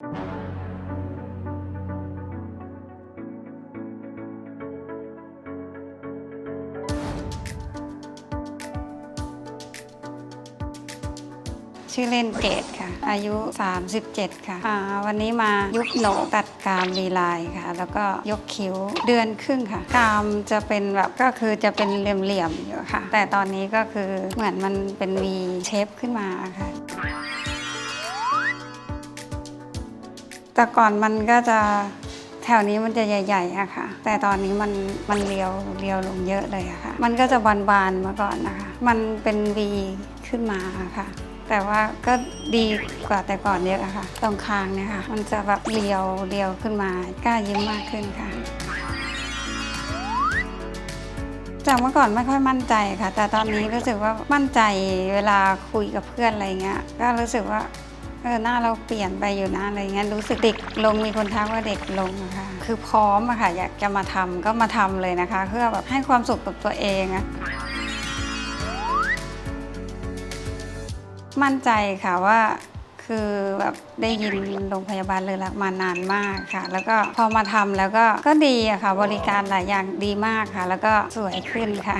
ชื่อเล่นเกดค่ะ อายุ 37 ค่ะอ่าวันนี้มายุบโหนกตัดกรามรีลน์ค่ะ แล้วก็ยกคิ้วเดือนครึ่งค่ะ กามจะเป็นแบบก็คือจะเป็นเหลี่ยมๆอยู่ค่ะ แต่ตอนนี้ก็คือเหมือนมันเป็นวีเชฟขึ้นมาค่ะ แต่ก่อนมันก็จะแถวนี้มันจะใหญ่ๆอะค่ะ แต่ตอนนี้มันมันเรียวเรียวลงเยอะเลยอะค่ะ มันก็จะบานๆมาก่อนนะคะ มันเป็นวีขึ้นมาค่ะ แต่ว่าก็ดีกว่าแต่ก่อนเยอะอะค่ะ ตรงคางเนี่ยค่ะ มันจะแบบเรียวเรียวขึ้นมากล้ายิ้มมากขึ้นค่ะจากเมื่อก่อนไม่ค่อยมั่นใจค่ะ แต่ตอนนี้รู้สึกว่ามั่นใจเวลาคุยกับเพื่อนอะไรเงี้ย ก็รู้สึกว่า เออหน้าเราเปลี่ยนไปอยู่นะอะไรเงี้ยรู้สึกเด็กลงมีคนทักว่าเด็กลงอะค่ะคือพร้อมอะค่ะอยากจะมาทำก็มาทำเลยนะคะ เพื่อแบบให้ความสุขกับตัวเองอะมั่นใจค่ะว่าคือแบบได้ยินโรงพยาบาลเลยละมานานมากค่ะ แล้วก็พอมาทำแล้วก็ก็ดีอะค่ะ บริการหลายอย่างดีมากค่ะ แล้วก็สวยขึ้นค่ะ